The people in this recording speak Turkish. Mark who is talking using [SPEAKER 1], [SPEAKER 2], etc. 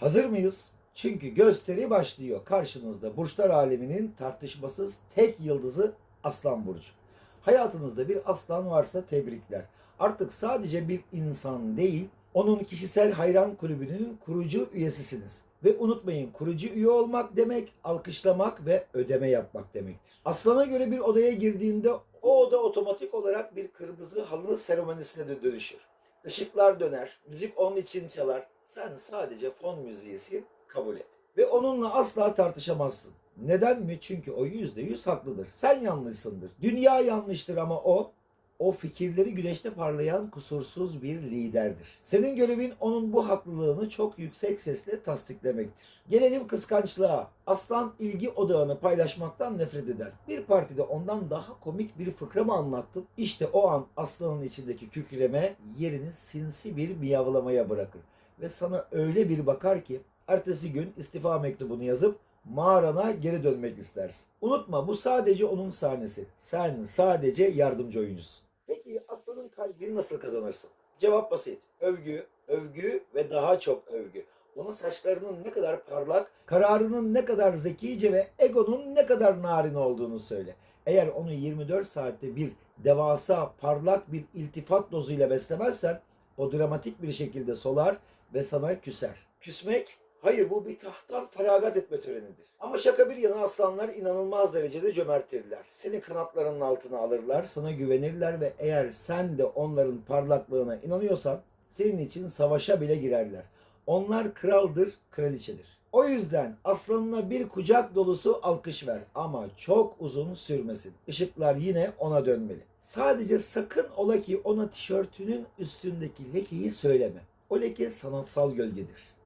[SPEAKER 1] Hazır mıyız? Çünkü gösteri başlıyor. Karşınızda burçlar aleminin tartışmasız tek yıldızı Aslan Burcu. Hayatınızda bir aslan varsa tebrikler. Artık sadece bir insan değil, onun kişisel hayran kulübünün kurucu üyesisiniz. Ve unutmayın kurucu üye olmak demek alkışlamak ve ödeme yapmak demektir. Aslan'a göre bir odaya girdiğinde o oda otomatik olarak bir kırmızı halı seremonisine de dönüşür. Işıklar döner, müzik onun için çalar. Sen sadece fon müziğisin, kabul et. Ve onunla asla tartışamazsın. Neden mi? Çünkü o yüzde yüz haklıdır. Sen yanlışsındır. Dünya yanlıştır ama o, o fikirleri güneşte parlayan kusursuz bir liderdir. Senin görevin onun bu haklılığını çok yüksek sesle tasdiklemektir. Gelelim kıskançlığa. Aslan ilgi odağını paylaşmaktan nefret eder. Bir partide ondan daha komik bir fıkra mı anlattın? İşte o an aslanın içindeki kükreme yerini sinsi bir miyavlamaya bırakır. Ve sana öyle bir bakar ki ertesi gün istifa mektubunu yazıp mağarana geri dönmek istersin. Unutma bu sadece onun sahnesi. Sen sadece yardımcı oyuncusun. Peki aslanın kalbini nasıl kazanırsın? Cevap basit. Övgü, övgü ve daha çok övgü. Ona saçlarının ne kadar parlak, kararının ne kadar zekice ve egonun ne kadar narin olduğunu söyle. Eğer onu 24 saatte bir devasa, parlak bir iltifat dozuyla beslemezsen o dramatik bir şekilde solar ve sana küser. Küsmek Hayır bu bir tahttan feragat etme törenidir. Ama şaka bir yana aslanlar inanılmaz derecede cömerttirler. Seni kanatlarının altına alırlar, sana güvenirler ve eğer sen de onların parlaklığına inanıyorsan senin için savaşa bile girerler. Onlar kraldır, kraliçedir. O yüzden aslanına bir kucak dolusu alkış ver ama çok uzun sürmesin. Işıklar yine ona dönmeli. Sadece sakın ola ki ona tişörtünün üstündeki lekeyi söyleme. O leke sanatsal gölgedir.